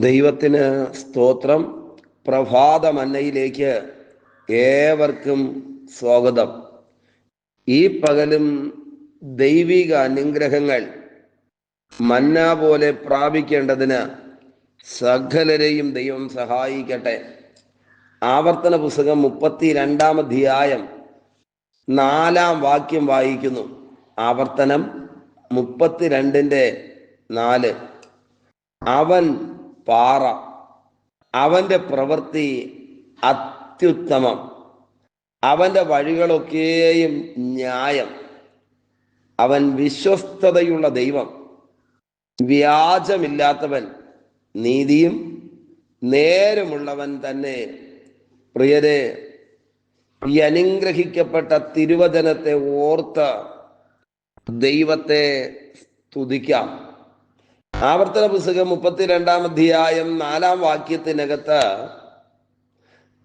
ദൈവത്തിന് സ്തോത്രം. പ്രഭാതമന്നയിലേക്ക് ഏവർക്കും സ്വാഗതം. ഈ പകലും ദൈവിക അനുഗ്രഹങ്ങൾ മന്ന പോലെ പ്രാപിക്കേണ്ടതിന് സകലരെയും ദൈവം സഹായിക്കട്ടെ. ആവർത്തന പുസ്തകം മുപ്പത്തി രണ്ടാം അധ്യായം നാലാം വാക്യം വായിക്കുന്നു. ആവർത്തനം മുപ്പത്തിരണ്ടിന്റെ നാല്. അവൻ പാറ. അവന്റെ പ്രവൃത്തി അത്യുത്തമം. അവന്റെ വഴികളൊക്കെയും ന്യായം. അവൻ വിശ്വസ്തതയുള്ള ദൈവം. വ്യാജമില്ലാത്തവൻ നീതിയും നേരമുള്ളവൻ തന്നെ. പ്രിയരെ ഈ അനുഗ്രഹിക്കപ്പെട്ട തിരുവചനത്തെ ഓർത്ത് ദൈവത്തെ സ്തുതിക്കാം. ആവർത്തന പുസ്തകം മുപ്പത്തിരണ്ടാം അധ്യായം നാലാം വാക്യത്തിനകത്ത്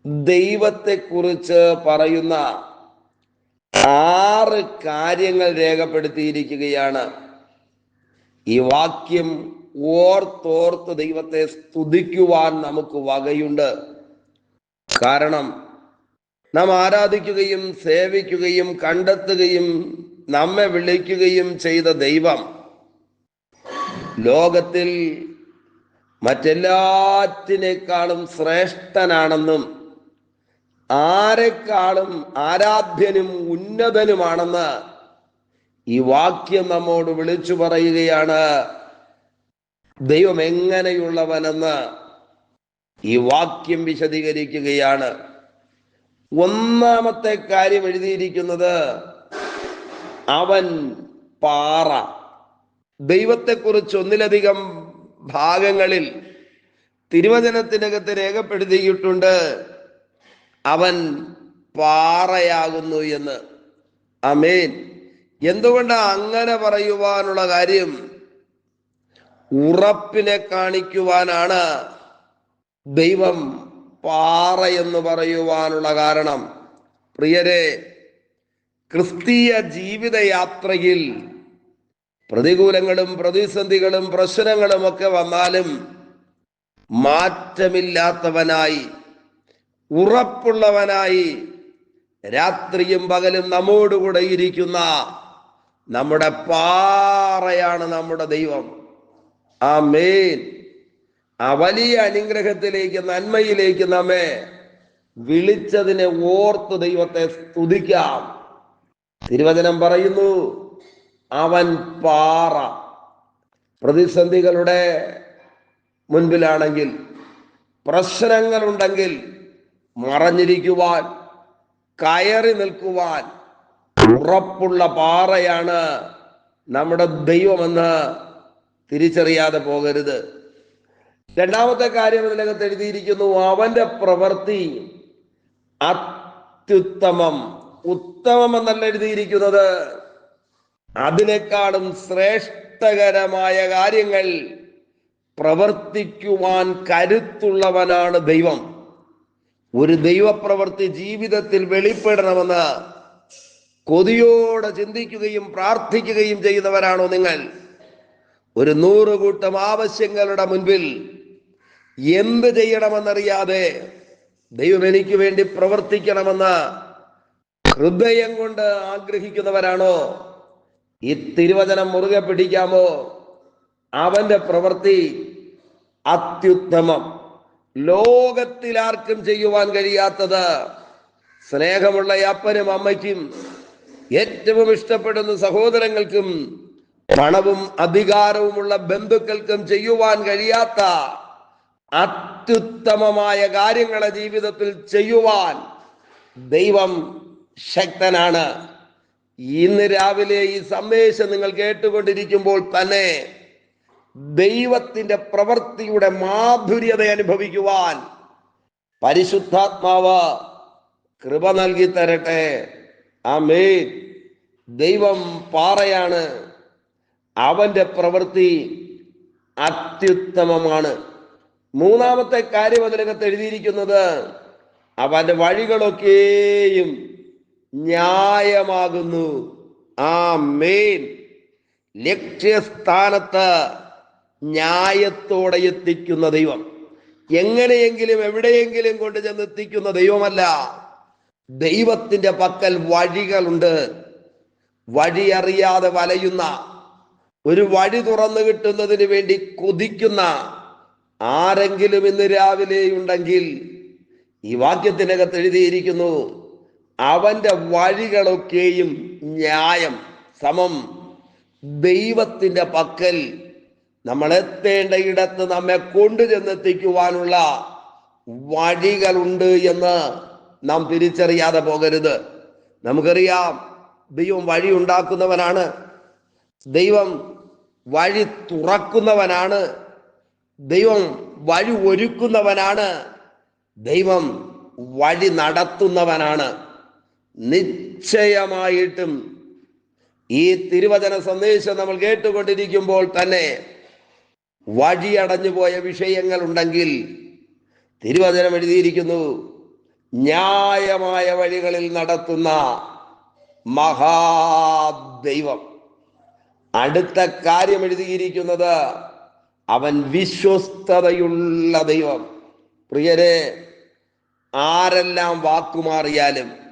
ദൈവത്തെക്കുറിച്ച് പറയുന്ന ആറ് കാര്യങ്ങൾ രേഖപ്പെടുത്തിയിരിക്കുകയാണ്. ഈ വാക്യം ഓർത്തോർത്ത് ദൈവത്തെ സ്തുതിക്കുവാൻ നമുക്ക് വകയുണ്ട്. കാരണം നാം ആരാധിക്കുകയും സേവിക്കുകയും കണ്ടെത്തുകയും നമ്മെ വിളിക്കുകയും ചെയ്ത ദൈവം ലോകത്തിൽ മറ്റെല്ലാറ്റിനേക്കാളും ശ്രേഷ്ഠനാണെന്നും ആരെക്കാളും ആരാധ്യനും ഉന്നതനുമാണെന്ന് ഈ വാക്യം നമ്മോട് വിളിച്ചു പറയുകയാണ്. ദൈവം എങ്ങനെയുള്ളവനെന്ന് ഈ വാക്യം വിശദീകരിക്കുകയാണ്. ഒന്നാമത്തെ കാര്യം എഴുതിയിരിക്കുന്നത് അവൻ പാറ. ദൈവത്തെക്കുറിച്ച് ഒന്നിലധികം ഭാഗങ്ങളിൽ തിരുവചനത്തിനകത്ത് രേഖപ്പെടുത്തിയിട്ടുണ്ട്. അവൻ പാറയാകുന്നു എന്ന്. അമേൻ എന്തുകൊണ്ട് അങ്ങനെ പറയുവാനുള്ള കാര്യം? ഉറപ്പിനെ കാണിക്കുവാനാണ് ദൈവം പാറ എന്ന് പറയുവാനുള്ള കാരണം. പ്രിയരെ ക്രിസ്തീയ ജീവിതയാത്രയിൽ പ്രതികൂലങ്ങളും പ്രതിസന്ധികളും പ്രശ്നങ്ങളും ഒക്കെ വന്നാലും മാറ്റമില്ലാത്തവനായി ഉറപ്പുള്ളവനായി രാത്രിയും പകലും നമ്മോടുകൂടെ ഇരിക്കുന്ന നമ്മുടെ പാറയാണ് നമ്മുടെ ദൈവം. ആ മേൻ ആ വലിയ അനുഗ്രഹത്തിലേക്ക് നന്മയിലേക്ക് നമ്മെ വിളിച്ചതിനെ ഓർത്ത് ദൈവത്തെ സ്തുതിക്കാം. തിരുവചനം പറയുന്നു അവൻ പാറ. പ്രതിസന്ധികളുടെ മുൻപിലാണെങ്കിൽ പ്രശ്നങ്ങളുണ്ടെങ്കിൽ മറഞ്ഞിരിക്കുവാൻ കയറി നിൽക്കുവാൻ ഉറപ്പുള്ള പാറയാണ് നമ്മുടെ ദൈവമെന്ന് തിരിച്ചറിയാതെ പോകരുത്. രണ്ടാമത്തെ കാര്യം ഇതിനകത്ത് എഴുതിയിരിക്കുന്നു അവന്റെ പ്രവൃത്തി അത്യുത്തമം. ഉത്തമം എന്നല്ല എഴുതിയിരിക്കുന്നത്. അതിനേക്കാളും ശ്രേഷ്ഠകരമായ കാര്യങ്ങൾ പ്രവർത്തിക്കുവാൻ കരുത്തുള്ളവനാണ് ദൈവം. ഒരു ദൈവപ്രവർത്തി ജീവിതത്തിൽ വെളിപ്പെടണമെന്ന് കൊതിയോടെ ചിന്തിക്കുകയും പ്രാർത്ഥിക്കുകയും ചെയ്യുന്നവരാണോ നിങ്ങൾ? ഒരു നൂറുകൂട്ടം ആവശ്യങ്ങളുടെ മുൻപിൽ എന്ത് ചെയ്യണമെന്നറിയാതെ ദൈവം എനിക്ക് വേണ്ടി പ്രവർത്തിക്കണമെന്ന് ഹൃദയം കൊണ്ട് ആഗ്രഹിക്കുന്നവരാണോ? ഈ തിരുവചനം മുറുകെ പിടിക്കാമോ? അവന്റെ പ്രവൃത്തി അത്യുത്തമം. ലോകത്തിൽ ആർക്കും ചെയ്യുവാൻ കഴിയാത്തത് സ്നേഹമുള്ള അപ്പനും അമ്മയ്ക്കും ഏറ്റവും ഇഷ്ടപ്പെടുന്ന സഹോദരങ്ങൾക്കും പണവും അധികാരവുമുള്ള ബന്ധുക്കൾക്കും ചെയ്യുവാൻ കഴിയാത്ത അത്യുത്തമമായ കാര്യങ്ങളെ ജീവിതത്തിൽ ചെയ്യുവാൻ ദൈവം ശക്തനാണ്. ഇന്ന് രാവിലെ ഈ സന്ദേശം നിങ്ങൾ കേട്ടുകൊണ്ടിരിക്കുമ്പോൾ തന്നെ ദൈവത്തിന്റെ പ്രവൃത്തിയുടെ മാധുര്യത അനുഭവിക്കുവാൻ പരിശുദ്ധാത്മാവ് കൃപ നൽകി തരട്ടെ. ആ ആമേ ദൈവം പാറയാണ്. അവന്റെ പ്രവൃത്തി അത്യുത്തമമാണ്. മൂന്നാമത്തെ കാര്യം അതിനകത്ത് എഴുതിയിരിക്കുന്നത് അവന്റെ വഴികളൊക്കെയും ന്യായമാകുന്നു. ആ മേൻ ലക്ഷ്യസ്ഥാനത്ത് ന്യായത്തോടെ എത്തിക്കുന്ന ദൈവം. എങ്ങനെയെങ്കിലും എവിടെയെങ്കിലും കൊണ്ട് ചെന്ന് എത്തിക്കുന്ന ദൈവമല്ല. ദൈവത്തിന്റെ പക്കൽ വഴികളുണ്ട്. വഴി അറിയാതെ വലയുന്ന ഒരു വഴി തുറന്നു കിട്ടുന്നതിന് വേണ്ടി കൊതിക്കുന്ന ആരെങ്കിലും ഇന്ന് രാവിലെ ഉണ്ടെങ്കിൽ ഈ വാക്യത്തിനകത്ത് എഴുതിയിരിക്കുന്നു അവന്റെ വഴികളൊക്കെയും ന്യായം സമം. ദൈവത്തിന്റെ പക്കൽ നമ്മളെത്തേണ്ടയിടത്ത് നമ്മെ കൊണ്ടു ചെന്നെത്തിക്കുവാനുള്ള വഴികളുണ്ട് എന്ന് നാം തിരിച്ചറിയാതെ പോകരുത്. നമുക്കറിയാം ദൈവം വഴി ഉണ്ടാക്കുന്നവനാണ്. ദൈവം വഴി തുറക്കുന്നവനാണ്. ദൈവം വഴി ഒരുക്കുന്നവനാണ്. ദൈവം വഴി നടത്തുന്നവനാണ്. നിശ്ചയമായിട്ടും ഈ തിരുവചന സന്ദേശം നമ്മൾ കേട്ടുകൊണ്ടിരിക്കുമ്പോൾ തന്നെ വഴിയടഞ്ഞു പോയ വിഷയങ്ങൾ ഉണ്ടെങ്കിൽ തിരുവചനം എഴുതിയിരിക്കുന്നു. ന്യായമായ വഴികളിൽ നടത്തുന്ന മഹാദൈവം. അടുത്ത കാര്യം എഴുതിയിരിക്കുന്നത് അവൻ വിശ്വസ്തതയുള്ള ദൈവം. പ്രിയരെ ആരെല്ലാം വാക്കുമാറിയാലും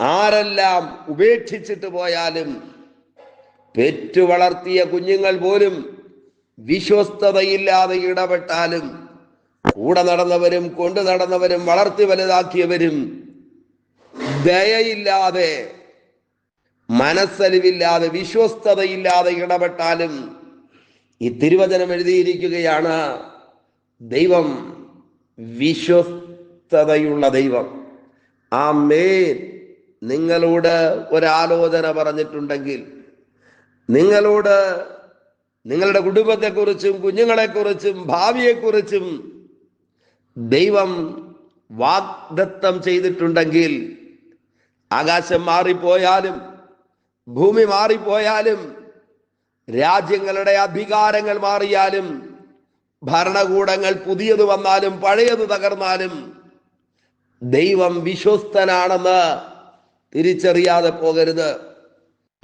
ആരെല്ലാം ഉപേക്ഷിച്ചിട്ട് പോയാലും പെറ്റു വളർത്തിയ കുഞ്ഞുങ്ങൾ പോലും വിശ്വസ്തതയില്ലാതെ ഇടപെട്ടാലും കൂടെ നടന്നവരും കൊണ്ടു നടന്നവരും വളർത്തി വലുതാക്കിയവരും ദയയില്ലാതെ മനസ്സലിവില്ലാതെ വിശ്വസ്തതയില്ലാതെ ഇടപെട്ടാലും ഈ തിരുവചനം എഴുതിയിരിക്കുകയാണ് ദൈവം വിശ്വസ്തതയുള്ള ദൈവം. ആ മേൻ നിങ്ങളോട് ഒരാലോചന പറഞ്ഞിട്ടുണ്ടെങ്കിൽ നിങ്ങളോട് നിങ്ങളുടെ കുടുംബത്തെക്കുറിച്ചും കുഞ്ഞുങ്ങളെക്കുറിച്ചും ഭാവിയെക്കുറിച്ചും ദൈവം വാഗ്ദത്തം ചെയ്തിട്ടുണ്ടെങ്കിൽ ആകാശം മാറിപ്പോയാലും ഭൂമി മാറിപ്പോയാലും രാജ്യങ്ങളുടെ അധികാരങ്ങൾ മാറിയാലും ഭരണകൂടങ്ങൾ പുതിയത് വന്നാലും പഴയത് തകർന്നാലും ദൈവം വിശ്വസ്തനാണെന്ന് തിരിച്ചറിയാതെ പോകരുത്.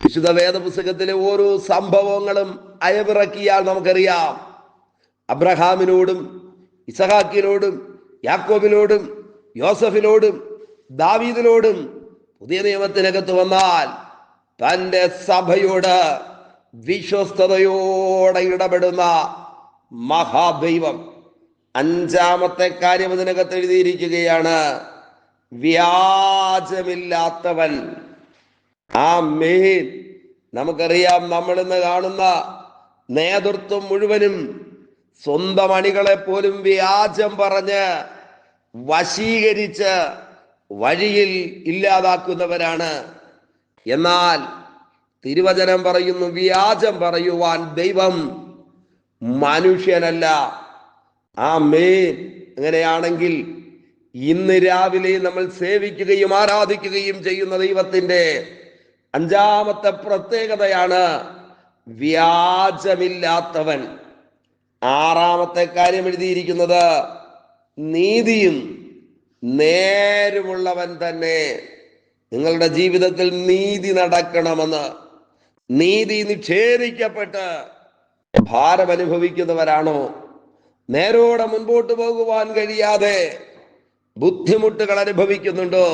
വിശുദ്ധ വേദപുസ്തകത്തിലെ ഓരോ സംഭവങ്ങളും അയവിറക്കിയാൽ നമുക്കറിയാം. അബ്രഹാമിനോടും ഇസഹാക്കിനോടും യാക്കോബിനോടും യോസഫിനോടും ദാവീദിനോടും പുതിയ നിയമത്തിനകത്ത് വന്നാൽ തന്റെ സഭയോട് വിശ്വസ്തയോടെ ഇടപെടുന്ന മഹാദൈവം അഞ്ചാമത്തെ കാര്യം ഇതിനകത്ത് എഴുതിയിരിക്കുകയാണ്. വ്യാജമില്ലാത്തവൻ. ആ മീൻ നമുക്കറിയാം നമ്മൾ ഇന്ന് കാണുന്ന നേതൃത്വം മുഴുവനും സ്വന്തം അണികളെ പോലും വ്യാജം പറഞ്ഞ് വശീകരിച്ച് വഴിയിൽ ഇല്ലാതാക്കുന്നവരാണ്. എന്നാൽ തിരുവചനം പറയുന്നു വ്യാജം പറയുവാൻ ദൈവം മനുഷ്യനല്ല. ആ മേൻ അങ്ങനെയാണെങ്കിൽ ഇന്ന് രാവിലെ നമ്മൾ സേവിക്കുകയും ആരാധിക്കുകയും ചെയ്യുന്ന ദൈവത്തിന്റെ അഞ്ചാമത്തെ പ്രത്യേകതയാണ് വ്യാജമില്ലാത്തവൻ. ആറാമത്തെ കാര്യം എഴുതിയിരിക്കുന്നത് നീതിയും നേരമുള്ളവൻ തന്നെ. നിങ്ങളുടെ ജീവിതത്തിൽ നീതി നടക്കണമെന്ന്. നീതി നിക്ഷേപിക്കപ്പെട്ട് ഭാരം അനുഭവിക്കുന്നവരാണോ നേരോടെ മുൻപോട്ട് പോകുവാൻ കഴിയാതെ ബുദ്ധിമുട്ടുകൾ അനുഭവിക്കുന്നുണ്ടോ?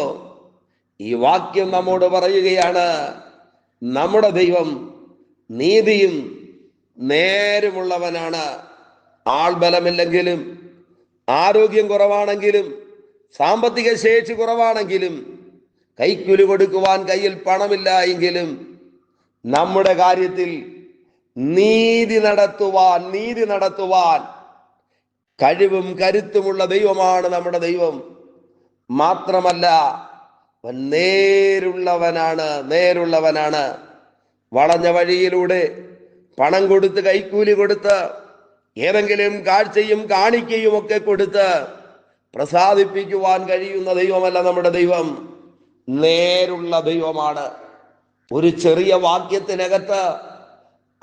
ഈ വാക്യം നമ്മോട് പറയുകയാണ് നമ്മുടെ ദൈവം നീതിയും നേരുമുള്ളവനാണ്. ആൾബലമില്ലെങ്കിലും ആരോഗ്യം കുറവാണെങ്കിലും സാമ്പത്തിക ശേഷി കുറവാണെങ്കിലും കൈക്കുലി കൊടുക്കുവാൻ കയ്യിൽ പണമില്ല എങ്കിലും നമ്മുടെ കാര്യത്തിൽ നീതി നടത്തുവാൻ നീതി നടത്തുവാൻ കഴിവും കരുത്തുമുള്ള ദൈവമാണ് നമ്മുടെ ദൈവം. മാത്രമല്ല നേരുള്ളവനാണ് നേരുള്ളവനാണ്. വളഞ്ഞ വഴിയിലൂടെ പണം കൊടുത്ത് കൈക്കൂലി കൊടുത്ത് ഏതെങ്കിലും കാഴ്ചയും കാണിക്കയും ഒക്കെ കൊടുത്ത് പ്രസാദിപ്പിക്കുവാൻ കഴിയുന്ന ദൈവമല്ല നമ്മുടെ ദൈവം. നേരുള്ള ദൈവമാണ്. ഒരു ചെറിയ വാക്യത്തിനകത്ത്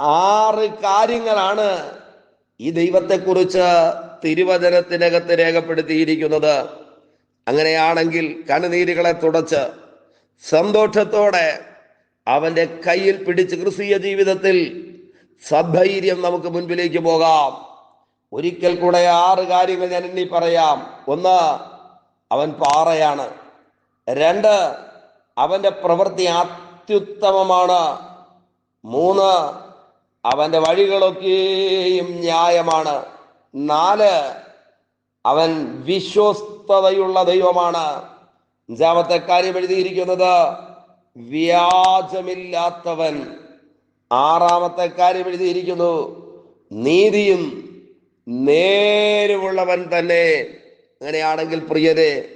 ആറ് കാര്യങ്ങളാണ് ഈ ദൈവത്തെക്കുറിച്ച് തിരുവചനത്തിനകത്ത് രേഖപ്പെടുത്തിയിരിക്കുന്നത് അങ്ങനെയാണെങ്കിൽ കണ്ണുനീരുകളെ തുടച്ച് സന്തോഷത്തോടെ അവന്റെ കയ്യിൽ പിടിച്ച് ക്രിസ്തീയ ജീവിതത്തിൽ സധൈര്യം നമുക്ക് മുൻപിലേക്ക് പോകാം. ഒരിക്കൽ കൂടെ ആറ് കാര്യങ്ങൾ ഞാൻ എണ്ണി പറയാം. ഒന്ന് അവൻ പാറയാണ്. രണ്ട് അവന്റെ പ്രവൃത്തി അത്യുത്തമമാണ്. മൂന്ന് അവന്റെ വഴികളൊക്കെയും ന്യായമാണ്. നാല് അവൻ വിശ്വസ്തതയുള്ള ദൈവമാണ്. അഞ്ചാമത്തെ കാര്യം എഴുതിയിരിക്കുന്നത് വ്യാജമില്ലാത്തവൻ. ആറാമത്തെ കാര്യം എഴുതിയിരിക്കുന്നു നീതിയും നേരുമുള്ളവൻ തന്നെ. അങ്ങനെയാണെങ്കിൽ പ്രിയരെ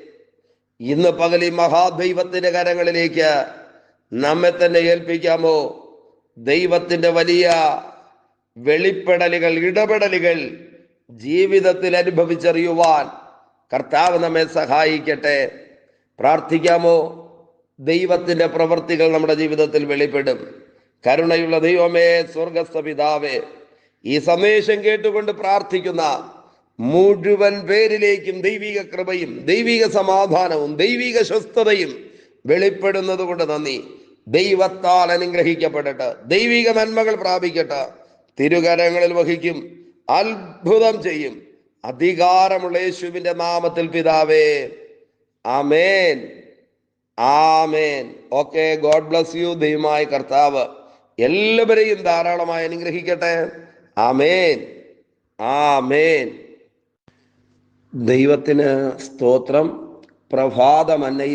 ഇന്ന് പകലി മഹാദൈവത്തിന്റെ കരങ്ങളിലേക്ക് നമ്മെ തന്നെ ഏൽപ്പിക്കാമോ? ദൈവത്തിന്റെ വലിയ വെളിപ്പെടലുകൾ ഇടപെടലുകൾ ജീവിതത്തിൽ അനുഭവിച്ചറിയുവാൻ കർത്താവ് നമ്മെ സഹായിക്കട്ടെ. പ്രാർത്ഥിക്കാമോ? ദൈവത്തിന്റെ പ്രവൃത്തികൾ നമ്മുടെ ജീവിതത്തിൽ വെളിപ്പെടും. കരുണയുള്ള ദൈവമേ സ്വർഗസ്ഥ പിതാവേ ഈ സന്ദേശം കേട്ടുകൊണ്ട് പ്രാർത്ഥിക്കുന്ന മുഴുവൻ പേരിലേക്കും ദൈവിക കൃപയും ദൈവിക സമാധാനവും ദൈവിക സ്വസ്ഥതയും വെളിപ്പെടുന്നത് കൊണ്ട് നന്ദി. ദൈവത്താൽ അനുഗ്രഹിക്കപ്പെടട്ടെ. ദൈവിക നന്മകൾ പ്രാപിക്കട്ടെ. തിരുകരങ്ങളിൽ വഹിക്കും. അത്ഭുതം ചെയ്യും. അധികാരമുള്ള യേശുവിന്റെ നാമത്തിൽ പിതാവേ. Amen. Amen. Okay God bless you ദൈവമായ കർത്താവ്. എല്ലാവരെയും ധാരാളമായി അനുഗ്രഹിക്കട്ടെ. ആമേൻ. ആമേൻ. ദൈവത്തിന് സ്തോത്രം. പ്രഭാതമന്നയിൽ